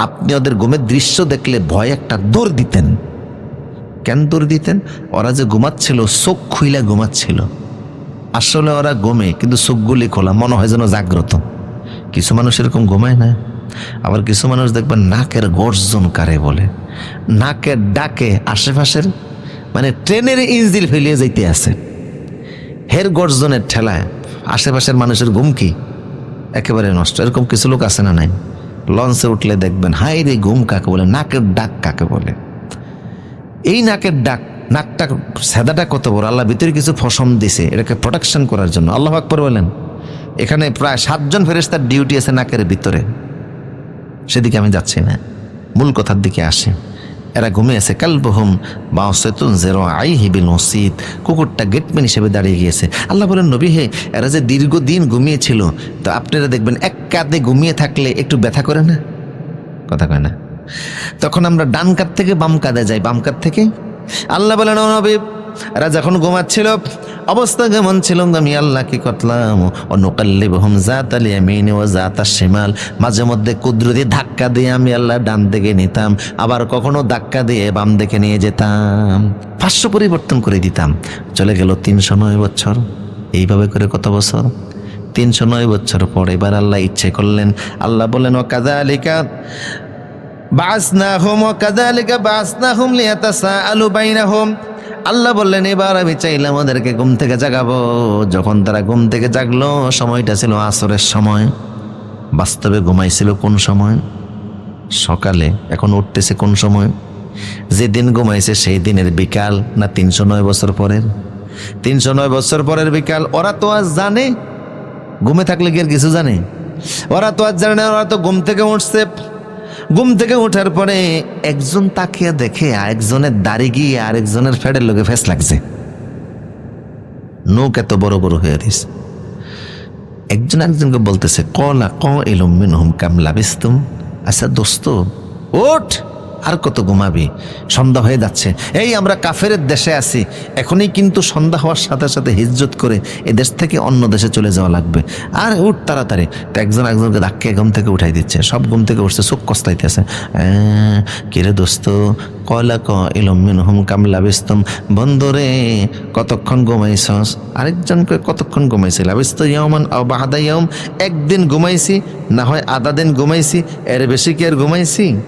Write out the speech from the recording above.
আপনি ওদের ঘুমের দৃশ্য দেখলে ভয় একটা দৌড় দিতেন। কেন দৌড় দিতেন? ওরা যে ঘুমাচ্ছিল, চোখ খুইলা ঘুমাচ্ছিল। আসলে ওরা ঘুমে, কিন্তু চোখগুলি খোলা, মনে হয় যেন জাগ্রত। কিছু মানুষ এরকম ঘুমায় না। আবার কিছু মানুষ দেখবেন নাকের গর্জন কারে বলে। নাকের ডাকে আশেপাশের মানে ট্রেনের ইঞ্জিল ফেলিয়ে যাইতে আছে। হের গর্জনের ঠেলায় আশেপাশের মানুষের ঘুম কি? একেবারে নষ্ট। এরকম কিছু লোক আছে না নাই? লঞ্চে উঠলে দেখবেন হাই রে ঘুম কাকে বলে, নাকের ডাক কাকে বলে? এই নাকের ডাক, নাকটা, সাদাটা কত বড়? আল্লাহ ভিতরে কিছু ফসম দিছে, এটাকে প্রোটেকশন করার জন্য। আল্লাহ আকবর বলেন, এখানে প্রায় সাতজন ফেরেস্তার ডিউটি আছে নাকের ভিতরে। সেদিকে আমি যাচ্ছি না। মূল কথার দিকে আসে। এরা ঘুমিয়েছে কালবহম বা সেতুন জেরো আই হিবিল মসজিদ। কুকুরটা গেটম্যান হিসেবে দাঁড়িয়ে গিয়েছে। আল্লাহ বলেন, নবী হে, এরা যে দীর্ঘদিন ঘুমিয়েছিল, তো আপনারা দেখবেন এক কাঁধে ঘুমিয়ে থাকলে একটু ব্যথা করে না? কথা কয় না। তখন আমরা ডান কাত থেকে বাম কাঁধে যাই। বাম কাত থেকে? আল্লাহ বলেন নবী এরা যখন ঘুমাচ্ছিল, অবস্থা কেমন ছিল আমি আল্লাহ কি করলাম? ও নোকাল্লি বহুম জাত আলী আমিন ও জাত শিমাল। মাঝে মধ্যে কুদরতি ধাক্কা দিয়ে আমি আল্লাহ ডান দিকে নিতাম, আবার কখনো ধাক্কা দিয়ে বাম দিকে নিয়ে যেতাম। পাঁচশো পরিবর্তন করে দিতাম। চলে গেল তিনশো নয় বছর। এইভাবে করে কত বছর? তিনশো নয় বছর পর এবার আল্লাহ ইচ্ছে করলেন। আল্লাহ বলেন ও কাজা আলিকা বাসনাহুম ও কাজা আলিকা বাসনা হোম কাযালিকা বাসনাহুম লিয়াতাসাআলু বাইনাহুম। আল্লাহ বললেন, এবার আমি চাইলাম ওদেরকে ঘুম থেকে জাগাবো। যখন তারা ঘুম থেকে জাগলো, সময়টা ছিল আসরের সময়। বাস্তবে ঘুমাইছিল কোন সময়? সকালে। এখন উঠতেছে কোন সময়? যে দিন ঘুমাইছে সেই দিনের বিকাল না তিনশো নয় বছর পরের? তিনশো নয় বছর পরের বিকাল, ওরা তো আজ জানে। ঘুমে থাকলে কি আর কিছু জানে? ওরা তো আজ জানে না, ওরা তো ঘুম থেকে উঠছে। ঘুম থেকে ওঠার পরে একজন তাকিয়ে দেখে আরেকজনের দাড়ি গিয়ে আরেকজনের ফেডের লোকে ফেস লাগছে। নৌক এত বড় বড় হয়ে দিস একজন একজনকে বলতেছে, কলা ক এলম মিন হুম কাম লাবিস্তুম? আচ্ছা দোস্ত, ওঠ। আর কত ঘুমাবি? সন্ধ্যা হয়ে যাচ্ছে। এই আমরা কাফের দেশে আছি। এখনই কিন্তু সন্ধ্যা হওয়ার সাথে সাথে হিজ্জত করে এ দেশ থেকে অন্য দেশে চলে যাওয়া লাগবে। আর উঠ তাড়াতাড়ি। তো একজন একজনকে ধাক্কে ঘুম থেকে উঠাই দিচ্ছে। সব ঘুম থেকে উঠছে চোখ কস্তাইতেছে। "আহ, কিরে দোস্ত? কয়লা ক? ইলমিন হুম কামলা বিস্তম বন্ধুরে কতক্ষণ ঘুমাইছস? আরেকজনকে কতক্ষণ ঘুমাইছি? লাবিস্ত ইয়মান বাহাদা ইয়ম একদিন ঘুমাইছি না হয় আধা দিন ঘুমাইছি এর বেশি কি আর ঘুমাইছি?